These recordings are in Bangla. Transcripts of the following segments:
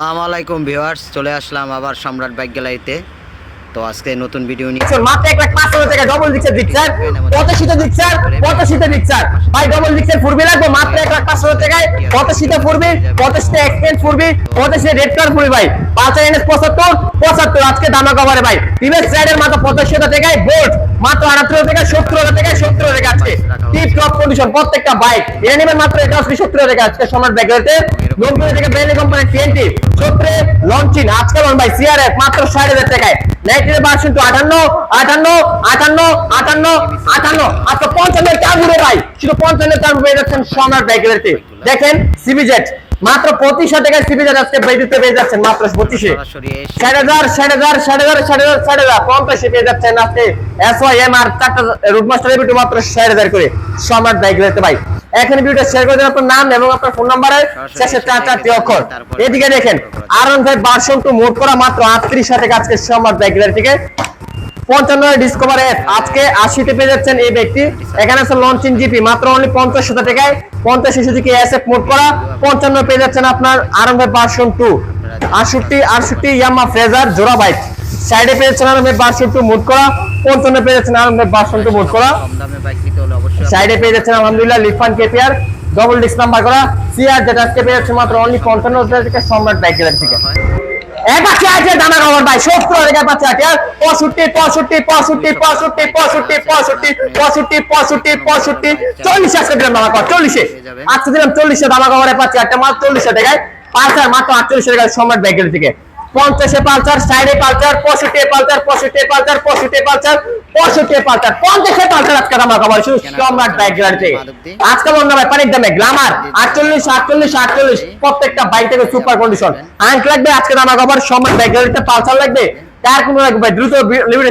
আসসালামু আলাইকুম ভিউয়ার্স চলে আসলাম আবার সম্রাট বাইক গ্যালারিতে। তো আজকে নতুন ভিডিও নিয়ে মাত্র এক লাখ পাঁচ হাজার টাকা ডবল দিচ্ছে দিচ্ছেন পঁচাশিতে দিচ্ছেন পঁচাশিতে দিচ্ছেন ভাই ডবল দিচ্ছেন ফুরবি লাগবে? মাত্র এক লাখ পাঁচ হাজার টাকায় পঁচাশিতে ফুরবি? পঁচাশিতে এক্সচেঞ্জ ফুরবি? পঁচাশিতে রেড কার্ড ফুরবি, ভাই? পাঁচ এনএস পঁচাত্তর পঁচাত্তর। আজকে দামা কভারে ভাই। টিভেস রাইডের মাত্র পঁচাশি হাজার টাকায় বোল্ট মাত্র আটাত্তর হাজার টাকা সত্তর হাজার টাকায় সত্তর টাকা আজকে। টিপ টপ কন্ডিশন প্রত্যেকটা বাইক এটা মাত্র এটা আসলে সত্তর হাজার টাকা আজকে সম্রাট ব্যাগেতে নব্বই হাজার টাকা ব্র্যান্ডি কোম্পানি টোয়েন্টি সত্তরে লঞ্চিন আজকে ভাই সিআরএফ মাত্র ষাট হাজার টাকায়। নাইট্রের ভার্সন টু আটান্ন আটান্ন আটান্ন আটান্ন আটান্ন। আজকে পঞ্চান্নের চার ঘুরে ভাই। শুধু পঞ্চান্নের চার পেয়ে যাচ্ছেন সম্রাট ব্যাগেতে দেখেন সিবিজেট মাত্র পঁচিশ টাকায় সিবিজেট আজকে বেদিতে পেয়ে যাচ্ছেন মাত্র পঁচিশে। ষাট হাজার ষাট হাজার ষাট হাজার ষাট হাজার ষাট হাজার পঞ্চাশে পেয়ে যাচ্ছেন আজকে এস ওয়াই এম আর চারটা রুটমাস্টার ভিডিও মাত্র ষাট হাজার করে সম্রাট বাইক লেতে ভাই। এখন ভিডিওটা শেয়ার করে দেন আপনার নাম এবং আপনার ফোন নাম্বারে শেষে চার চারটি অক্ষর। এদিকে দেখেন R one five version two মোট করা মাত্র আটত্রিশ টাকা আজকে সম্রাট বাইক থেকে। পঞ্চান্ন ডিসকভার এফ আজকে আশিতে পেয়ে যাচ্ছেন এই ব্যক্তি এখানে আছে লঞ্চিং জিপি মাত্র অনলি পঞ্চাশ হাজার টাকায়। পঞ্চাশ সুজুকি এস এফ মোট করা? পঞ্চান্ন পেয়ে যাচ্ছেন আপনার R one five version two আটষট্টি আটষট্টি ইয়ামা ফ্রেজার জোড়া বাইক সাইডে পেয়েছেন আর বারশো টু মুড করা। পঞ্চান্ন পেয়েছেন আর বারশো টু মুড করা। সাইডে পেয়ে যাচ্ছেন আলহামদুলিল্লাহ Lifan KPR. Double disc number করা। সিআর যেটা আজকে পেয়ে যাচ্ছে মাত্র অনলি পঞ্চান্ন হাজার থেকে সম্রাট বাইকের থেকে। এক আছে আছে দানা খবর ভাই সত্তর হাজার পাচ্ছে আছে আর পঁয়ষট্টি পঁয়ষট্টি পঁয়ষট্টি পঁয়ষট্টি পঁয়ষট্টি পঁয়ষট্টি পঁয়ষট্টি পঁয়ষট্টি পঁয়ষট্টি। চল্লিশ আজকে দিলাম চল্লিশে। আজকে দিলাম চল্লিশে দামা খবরে পাচ্ছে একটা মাত্র চল্লিশে টাকায়। পালসার মাত্র আটচল্লিশ টাকায় সম্রাট বাইকের থেকে। পঞ্চাশে পালসার সাইডে পালসার পঁয়ষট্টি পালসার পঁয়ষট্টি পালসার পঁয়ষট্টি পালসার পঁয়ষট্টি পালসার, পঞ্চাশে পালসার আজকে আমার খবর শুধু সম্রাট বাইক থেকে আজকে বন্ধু ভাই পানির দামে গ্লামার আটচল্লিশ আটচল্লিশ আটচল্লিশ, প্রত্যেকটা বাইক থেকে সুপার কন্ডিশন আঙ্ক লাগবে, আজকে আমার খবর সম্রাট পালসার লাগবে। কোনো লাগবে ভাই দ্রুত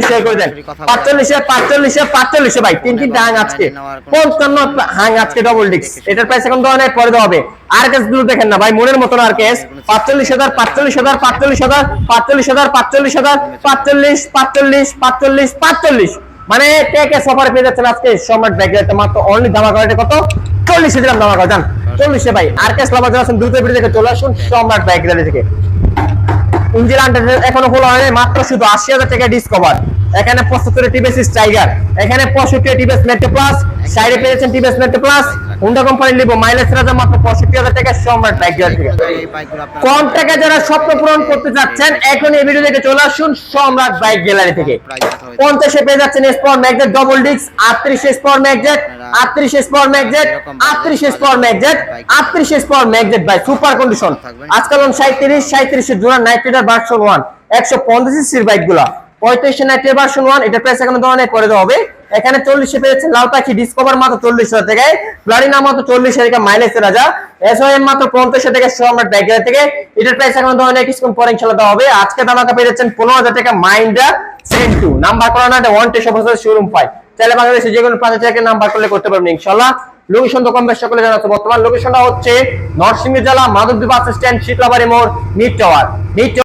শেয়ার করে দেন। পাঁচচল্লিশে পাঁচচল্লিশে পাঁচচল্লিশে ভাই তিন তিনটা হাং আজকে। পঞ্চান্ন হাং আজকে ডবল ডিক্স এটার প্রাইস এখন পরে দেওয়া হবে। আর কেসগুলো দেখেন না ভাই মনের মতন আর কেস পাঁচচল্লিশ হাজার পাঁচচল্লিশ হাজার পাঁচচল্লিশ হাজার পাঁচচল্লিশ হাজার পাঁচচল্লিশ হাজার পাঁচচল্লিশ পাঁচচল্লিশ পাঁচচল্লিশ পাঁচচল্লিশ। মানে টেকে সফারে পেয়ে যাচ্ছেন আজকে? সম্রাট ব্যাগ মাত্র অনলি করাটা কত? চল্লিশে দিলাম দামা করা জান। চল্লিশে। ভাই আর কেস লাভার আছেন দ্রুত ভিডিও থেকে চলে আসুন সম্রাট ব্যাগ থেকে। ইঞ্জিন এখনও খোলা হয়নি, মাত্র শুধু আশি হাজার টাকা ডিসকভার এখানে পঁচাত্তর টিভিএস টাইগার এখানে পঁয়ষট্টি টিভিএস মেট্রো প্লাস সাইডে পেয়েছেন TVS Metro Plus Honda company নিব মাইলেজ রাজা মাত্র পঁয়ষট্টি হাজার টাকা সম্রাট বাইক কম টাকা যারা স্বপ্ন পূরণ করতে যাচ্ছেন এখন এই ভিডিও থেকে চলে আসুন সম্রাট বাইক গ্যালারি থেকে। পঞ্চাশে পেয়ে যাচ্ছেন স্পর ম্যাগজেট ডবল ডিক্স আটত্রিশ স্পর ম্যাগজেট আটত্রিশ স্পর ম্যাগজেট আটত্রিশ স্পর ম্যাগজেট আটত্রিশ স্পর ম্যাগজেট সুপার কন্ডিশন আজকাল সাঁত্রিশ সাঁত্রিশের জোড়া নাইট্রেটার ভার্সন ওয়ান একশো পঞ্চাশ সির বাইকগুলা। পঁয়ত্রিশে নাইট্রেটার ভার্সন ওয়ান এটা প্রাইস এখন ধরনের করে দেওয়া হবে। এখানে চল্লিশে পেয়েছেন লাল পাখি ডিসকভার মাত্র চল্লিশ টাকায় প্লারিনা মাত্র চল্লিশ টাকা মাইলেজ রাজা। এসওএম মাত্র পঞ্চাশ টাকা সম্রাট ব্যাগের থেকে। এটার প্রাইস এখন ধরনের কিছুক্ষণ পরে ইনশাল্লাহ হবে। আজকে দামাকা পেয়ে যাচ্ছেন পনেরো হাজার টাকা মাইন্ডা সেন টু নাম্বার করা না ওয়ান টেস্ট অফিসার শোরুম পাই চাইলে বাংলাদেশে যে কোনো পাঁচ হাজার নাম্বার করলে করতে পারবেন ইনশাল্লাহ। লোকেশন তো কম বেশ সকলে জানাচ্ছে বর্তমান লোকেশনটা হচ্ছে নরসিংহ জেলা মাধবদ্বীপ বাস স্ট্যান্ড শীতলাবাড়ি মোড় মিড টাওয়ার মিড